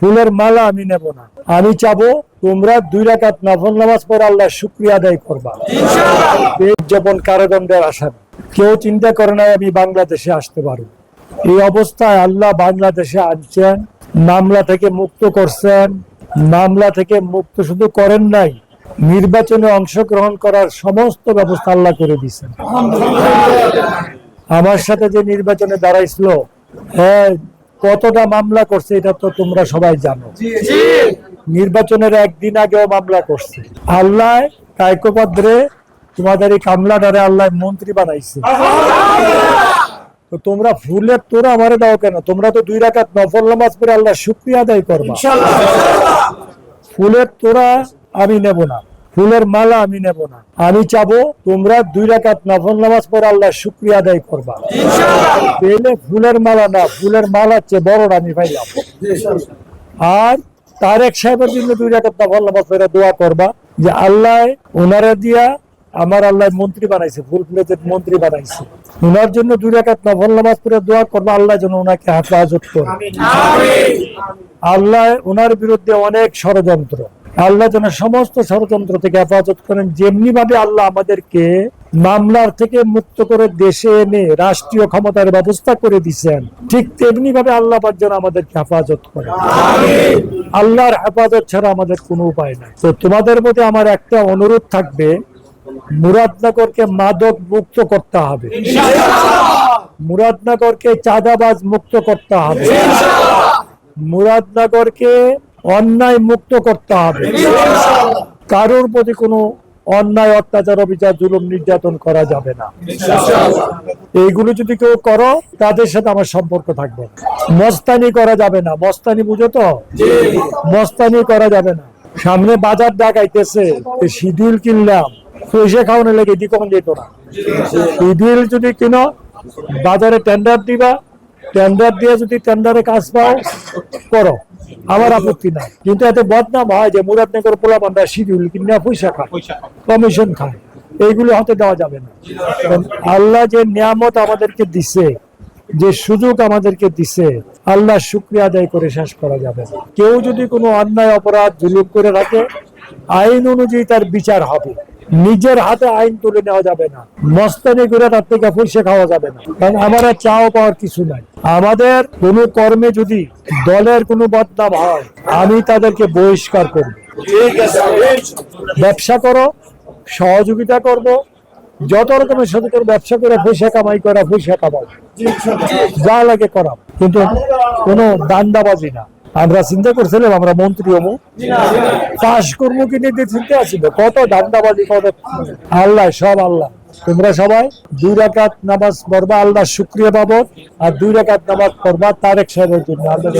ফুলের মালা আমি নেব না। আমি চাবো তোমরা দুই রাকাত নফল নামাজ পড়ে আল্লাহ শুক্রিয়া আদায় করবা। যখন কারাদণ্ডের আসামি। কেউ চিন্তা করে নাই আমি বাংলাদেশে আসতে পারব। এই অবস্থায় আল্লাহ বাংলাদেশে আনছেন। মামলা থেকে মুক্ত করছেন। মামলা থেকে মুক্ত শুধু করেন নাই নির্বাচনে অংশগ্রহণ করার সমস্ত ব্যবস্থা আল্লাহ করে দিয়েছেন। আমার সাথে যে নির্বাচনে দাঁড়াইছিল হ্যাঁ কতটা মামলা করছে এটা তো তোমরা সবাই জানো। নির্বাচনের একদিন আগেও মামলা করছে। আল্লাহ কায়কোপাদ্রে তোমাদের এই কামলাডারে আল্লাহ মন্ত্রী বানাইছে। তো তোমরা ফুলের তোরা আমারে দাও কেন? তোমরা তো দুই রাকাত নফল নামাজ পড়ে আল্লাহ শুক্রিয়া আদায় করবা। ফুলের তোরা আমি নেব না। ফুলের মালা আমি নেব না। আমি চাবো তোমরা দুই রাকাত নফল নামাজ পড়ে আল্লাহ শুক্রিয়া আদায় করবা। পেলে ফুলের মালা না ফুলের মালা চেয়ে বড় আমি পাইলাম। আর তারেক সাহেবের জন্য দুই রাকাত নফল নামাজ পড়ে দোয়া করবা যে আল্লাহ ওনারা দিয়া আমার আল্লাহ মন্ত্রী বানাইছে ফুল প্লেটের মন্ত্রী বানাইছে। ওনার জন্য দুই রাকাত নফল নামাজ পড়ে দোয়া করবা আল্লাহ যেন ওনাকে হেফাজত করে। আল্লাহ ওনার বিরুদ্ধে অনেক ষড়যন্ত্র। আল্লাহ যেন সমস্ত ষড়যন্ত্র থেকে হেফাজত করেন। যেমনি ভাবে আল্লাহ আমাদেরকে মামলার থেকে মুক্ত করে দেশে এনে রাষ্ট্রীয় ক্ষমতার ব্যবস্থা করে দিছেন ঠিক তেমনি ভাবে আল্লাহ যেন আমাদেরকে হেফাজত করে আল্লাহর হেফাজত ছাড়া আমাদের কোনো উপায় নাই। তো তোমাদের প্রতি আমার একটা অনুরোধ থাকবে মুরাদনগরকে মাদক মুক্ত করতে হবে। মুরাদনগরকে চাঁদাবাজ মুক্ত করতে হবে। মুরাদনগরকে অন্যায় মুক্ত করতে হবে। কারোর প্রতি কোনো অন্যায়, অত্যাচার, অবিচার, জুলুম নির্যাতন করা যাবে না। এইগুলো যদি কেউ করো, তাদের সাথে আমার সম্পর্ক থাকবে। মস্তানি করা যাবে না। মস্তানি বুঝো তো? মস্তানি করা যাবে না। সামনে বাজার ডাকাইতেছে শিডিউল কিনলাম। পয়সা খাওয়ানো লেগে দি কখন যেত না শিডিউল যদি কিনো, বাজারে টেন্ডার দিবা টেন্ডার দিয়ে যদি টেন্ডারে কাজ পাও করো। আমার আপত্তি নাই। কিন্তু এত বদনাম হয় যে মুরাদনগর পোলা বান্ধা শিডিউল কিনা পয়সা খায় কমিশন খায়। এইগুলো হতে দেওয়া যাবে না। আল্লাহ যে নিয়ামত আমাদেরকে দিছে যে সুযোগ আমাদেরকে দিছে আল্লাহ শুক্রিয়া আদায় করে শেষ করা যাবে না। কেউ যদি কোনো অন্যায় অপরাধ জুলুম করে রাখে আইন অনুযায়ী তার বিচার হবে। নিজের হাতে আইন তুলে নেওয়া যাবে না। মস্তানি করে তার থেকে পয়সা খাওয়া যাবে না। কারণ আমার চাও পাওয়ার কিছু নাই। আমাদের কোনো কর্মে যদি দলের কোনো বদনাম হয়, আমি তাদেরকে বহিষ্কার করব। ব্যবসা করো, সহযোগিতা করব, যত রকমের সাথে করে ব্যবসা করে পয়সা কামাই করা পয়সা কামাও। যা লাগে করা কিন্তু কোনো দান্দাবাজি না। আমরা চিন্তা করছিলাম আমরা মন্ত্রী হব। পাশ করব কি দিয়ে চিন্তা আসিল কত দান্দাবাজি কত আল্লাহ সব আল্লাহ। তোমরা সবাই দুই রাকাত নামাজ পড়বা আল্লাহ শুক্রিয়া পাবো আর দুই রাকাত নামাজ পড়বা তারেক সাহেবের জন্য। আল্লাহ